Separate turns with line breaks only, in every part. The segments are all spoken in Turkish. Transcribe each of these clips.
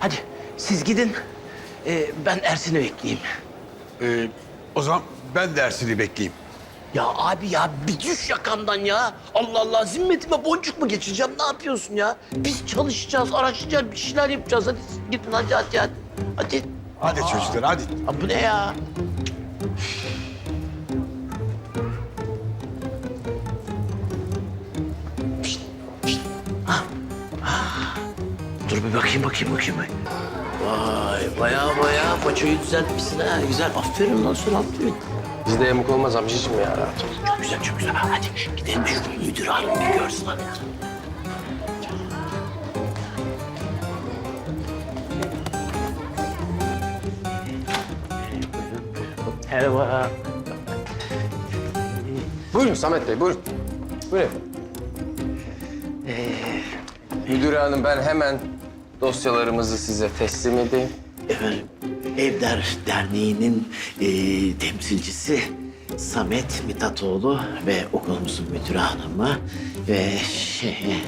Hadi siz gidin. Ee, ben Ersin'i bekleyeyim.
Ee, o zaman ben dersini bekleyeyim.
Ya abi ya bir düş yakamdan ya. Allah Allah zimmetime boncuk mu geçireceğim? Ne yapıyorsun ya? Biz çalışacağız, araştıracağız, bir şeyler yapacağız. Hadi siz gidin hadi hadi hadi. Hadi.
Hadi çocuklar hadi.
Aa, bu ne ya? Bir bakayım bakayım bakayım. Vay baya baya paçayı düzeltmişsin ha. Güzel aferin lan sana aferin.
Bizde yamuk olmaz amcacığım ya rahat ol.
Çok güzel çok güzel. Hadi gidelim şu müdür hanım bir görsün hadi. Merhaba.
Buyurun Samet Bey buyurun. Buyurun. Müdür hanım ben hemen dosyalarımızı size teslim edeyim.
Efendim, Evler Derneği'nin eee, temsilcisi Samet Mitatoğlu ve okulumuzun müdürü hanımı ve şey...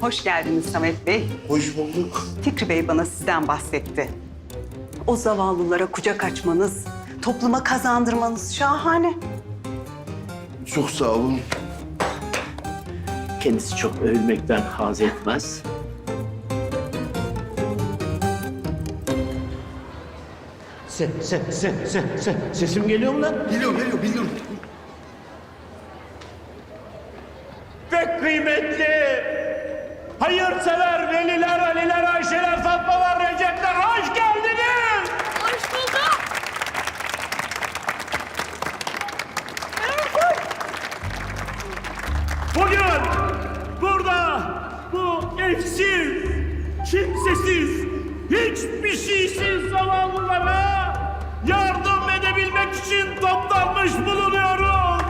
Hoş geldiniz Samet Bey.
Hoş bulduk.
Fikri Bey bana sizden bahsetti. O zavallılara kucak açmanız, topluma kazandırmanız şahane.
Çok sağ olun. Kendisi çok övülmekten haz etmez. Sen, sen, sen, sen, sen. Sesim geliyor mu lan?
Geliyor geliyor biliyorum.
Pek kıymetli, hayırsever veliler, aliler, ayşeler, fatmalar, recepler hoş geldiniz.
Hoş bulduk.
Bugün burada bu evsiz, kimsesiz, hiçbir şeysiz zavallılara için toplanmış bulunuyoruz.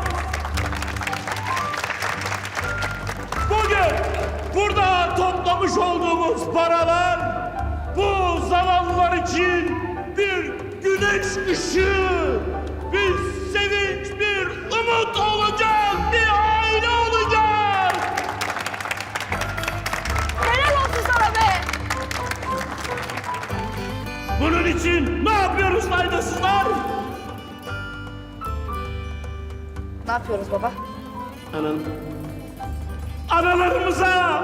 Bugün burada toplamış olduğumuz paralar bu zavallılar için bir güneş ışığı, bir sevinç, bir umut olacak, bir aile olacak.
Helal olsun sana be.
Bunun için ne yapıyoruz faydasızlar?
Yapıyoruz baba?
Analarımıza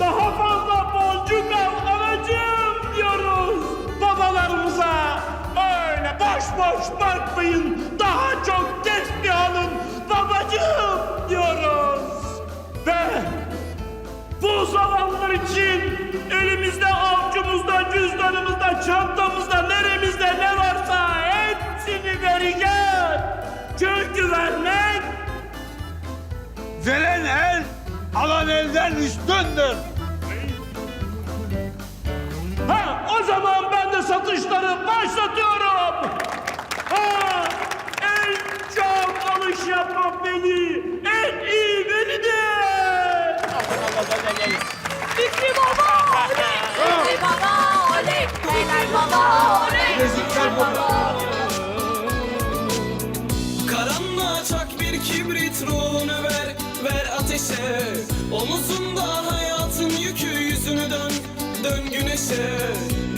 daha fazla boncuk al anacığım diyoruz. Babalarımıza öyle boş boş bakmayın. Daha çok tesbih alın babacığım diyoruz. Ve bu zamanlar için elimizde, avcumuzda, cüzdanımızda, çantamızda,
Veren el alan elden üstündür.
Ha, o zaman ben de satışları başlatıyorum. Ha, en çok alış yapan beni, en iyi
Omuzunda hayatın yükü yüzünü dön, dön güneşe.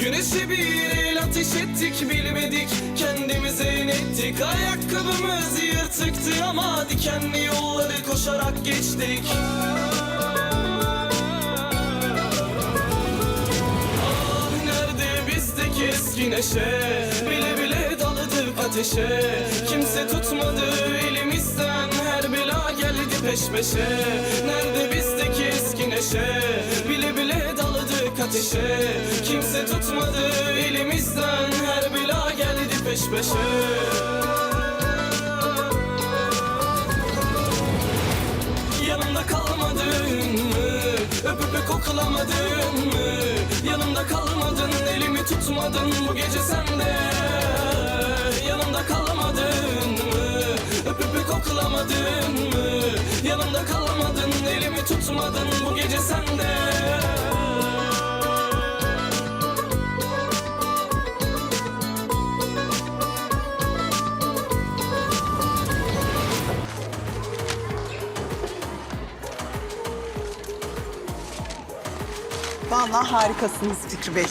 Güneşe bir el ateş ettik bilmedik. Kendimize inettik. Ayakkabımız yırtıktı ama dikenli yolları koşarak geçtik. Ah nerede bizdeki eski neşe? Bile bile daladık ateşe. Kimse tutmadı elimizden. Her bela geldi peş peşe. Nerede bizdeki eski neşe Bile bile daladık ateşe. Kimse tutmadı elimizden. Her bela geldi peş peşe. Yanımda kalmadın mı? Öp koklamadın mı? Yanımda kalmadın, elimi tutmadın bu gece sende Yanımda kalmadın mı? Öp öpe koklamadın mı? Yanımda kalmadın, elimi tutmadın bu gece sende
Vallahi harikasınız Fikri Bey.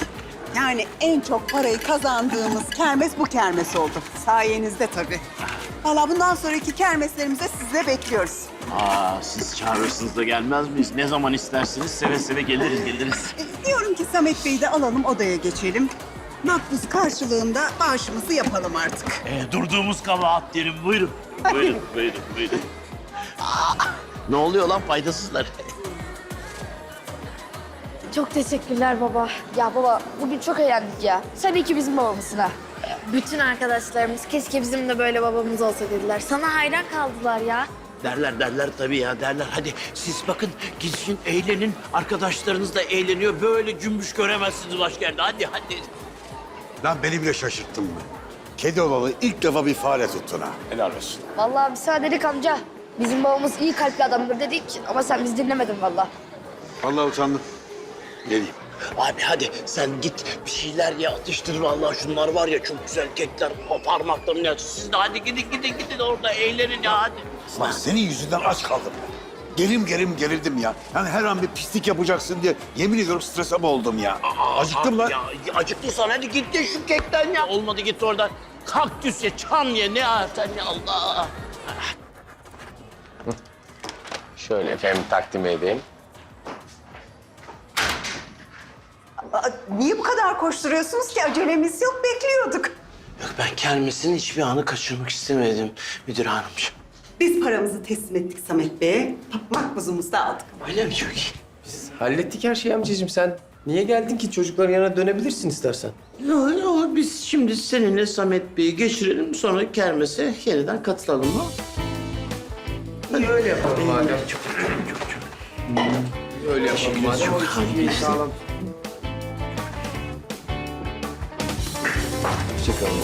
Yani en çok parayı kazandığımız kermes bu kermes oldu. Sayenizde tabii. Vallahi bundan sonraki kermeslerimize sizi bekliyoruz.
Aa, siz çağırırsınız da gelmez miyiz? Ne zaman isterseniz seve seve geliriz, geliriz.
E, diyorum ki Samet Bey'i de alalım odaya geçelim. Makbuz karşılığında bağışımızı yapalım artık.
Ee, durduğumuz kabahat derim. Buyurun. Buyurun, buyurun, buyurun.
Ne oluyor lan faydasızlar?
Çok teşekkürler baba. Ya baba bugün çok eğlendik ya. Sen iyi ki bizim babamızsın ha. Bütün arkadaşlarımız keşke bizim de böyle babamız olsa dediler. Sana hayran kaldılar ya.
Derler derler tabii ya derler. Hadi siz bakın gidin eğlenin. Arkadaşlarınız da eğleniyor. Böyle cümbüş göremezsiniz başka yerde. Hadi hadi.
Lan beni bile şaşırttın mı? Kedi olalı ilk defa bir fare tuttun ha. Helal olsun.
Vallahi müsaade dedik amca. Bizim babamız iyi kalpli adamdır dedik ama sen bizi dinlemedin vallahi.
Vallahi utandım. Geleyim.
Abi hadi sen git bir şeyler ye atıştır vallahi şunlar var ya çok güzel kekler o parmaklarını ya. Siz de hadi gidin gidin gidin orada eğlenin ya hadi.
Lan senin yüzünden aç kaldım ben. Gerim gerim gerildim ya. Yani her an bir pislik yapacaksın diye yemin ediyorum strese boğuldum ya. Acıktım lan.
Ya acıktıysan hadi git de şu kekten ya. Olmadı git oradan kaktüs ye, çam ye ne artan ya Allah.
Şöyle efendim takdim edeyim.
Aa, Niye bu kadar koşturuyorsunuz ki? Acelemiz yok, bekliyorduk.
Yok ben kermesin hiçbir anı kaçırmak istemedim müdür hanımcığım.
Biz paramızı teslim ettik Samet Bey'e. Makbuzumuzu da aldık.
Öyle mi çok iyi?
Hallettik her şeyi amcacığım. Sen niye geldin ki? Çocukların yanına dönebilirsin istersen.
Yok yok biz şimdi seninle Samet Bey'i geçirelim sonra kermese yeniden katılalım mı?
Hadi öyle yapalım madem.
Çok çok çok.
Öyle yapalım madem.
çok
Çok sağlam. Hoşçakalın.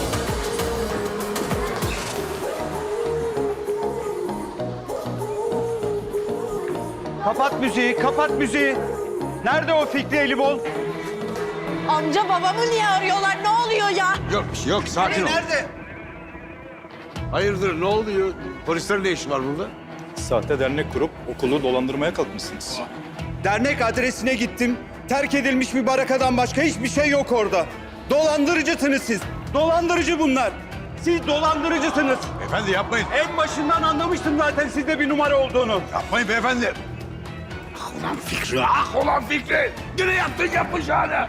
Kapat müziği, kapat müziği. Nerede o Fikri Elibol?
Amca babamı niye arıyorlar? Ne oluyor ya?
Yok bir şey yok sakin ol.
Nerede?
Hayırdır ne oluyor? Polislerin ne işi var burada?
Sahte dernek kurup okulu dolandırmaya kalkmışsınız.
Dernek adresine gittim. Terk edilmiş bir barakadan başka hiçbir şey yok orada. Dolandırıcısınız siz. Dolandırıcı bunlar. Siz dolandırıcısınız.
Efendi yapmayın.
En başından anlamıştım zaten sizde bir numara olduğunu.
Yapmayın beyefendi. Ah ulan Fikri, ah ulan Fikri. Yine yaptın yapacağını.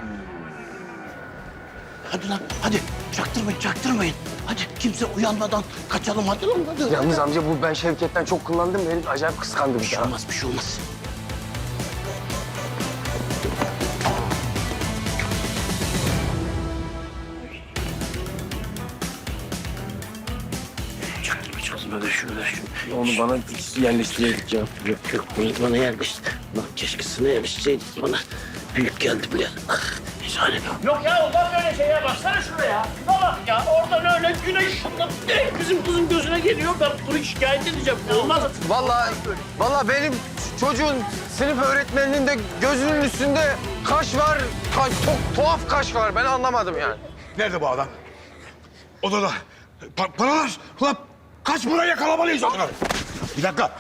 Hadi lan hadi çaktırmayın çaktırmayın. Hadi kimse uyanmadan kaçalım hadi lan hadi.
Yalnız amca bu ben Şevket'ten çok kullandım. Benim acayip kıskandı
Bir
bir
şey olmaz bir şey olmaz.
Onu bana yerleştireydik ya.
Yok yok bunu bana yerleştir. Lan keşke sana yerleştirseydik bana. Büyük geldi bile. Ah, Rezalet.
Yok ya olmaz öyle şey ya. Baksana şuraya. Ne bak ya. Oradan öyle güneş direkt bizim kızın gözüne geliyor. Ben bunu şikayet edeceğim. Olmaz.
Vallahi, vallahi benim çocuğun sınıf öğretmeninin de gözünün üstünde kaş var. Ka- çok tuhaf kaş var. Ben anlamadım yani.
Nerede bu adam? Odada. Pa- paralar. Ulan kaç paraya yakalamalıyız onları? Bir dakika.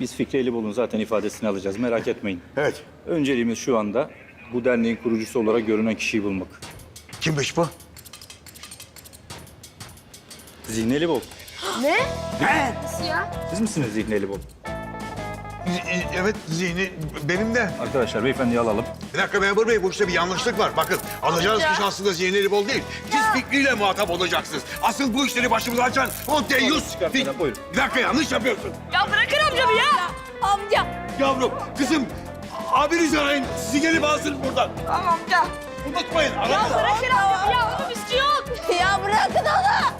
Biz Fikri Elibol'un zaten ifadesini alacağız merak etmeyin.
Evet.
Önceliğimiz şu anda bu derneğin kurucusu olarak görünen kişiyi bulmak.
Kimmiş bu?
Zihni Elibol.
Ne? Nasıl ya?
Siz misiniz Zihni Elibol?
Evet zihni benim de.
Arkadaşlar beyefendiyi alalım.
Bir dakika memur bey bu işte bir yanlışlık var. Bakın alacağınız kişi aslında zihneli bol değil. Fikriyle muhatap olacaksınız. Asıl bu işleri başımıza açan o deyyus. Bir dakika yanlış yapıyorsun.
Ya bırakın amcamı ya. Amca.
Yavrum, kızım abiniz arayın. Sizi gelip alsın buradan.
Tamam amca.
Unutmayın arayın.
Ya bırakın amcamı ya. Onun üstü yok. Ya bırakın onu.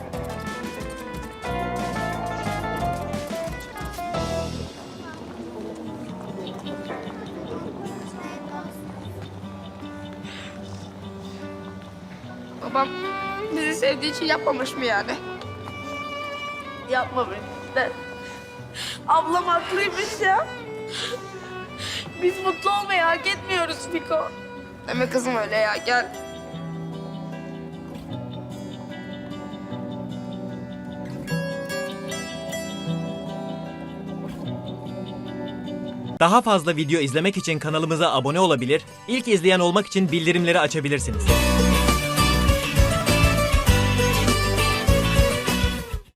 Babam bizi sevdiği için yapmamış mı yani?
Yapma beni. Ablam haklıymış ya. Biz mutlu olmayı hak etmiyoruz Fiko.
Deme kızım öyle ya gel.
Daha fazla video izlemek için kanalımıza abone olabilir, ilk izleyen olmak için bildirimleri açabilirsiniz.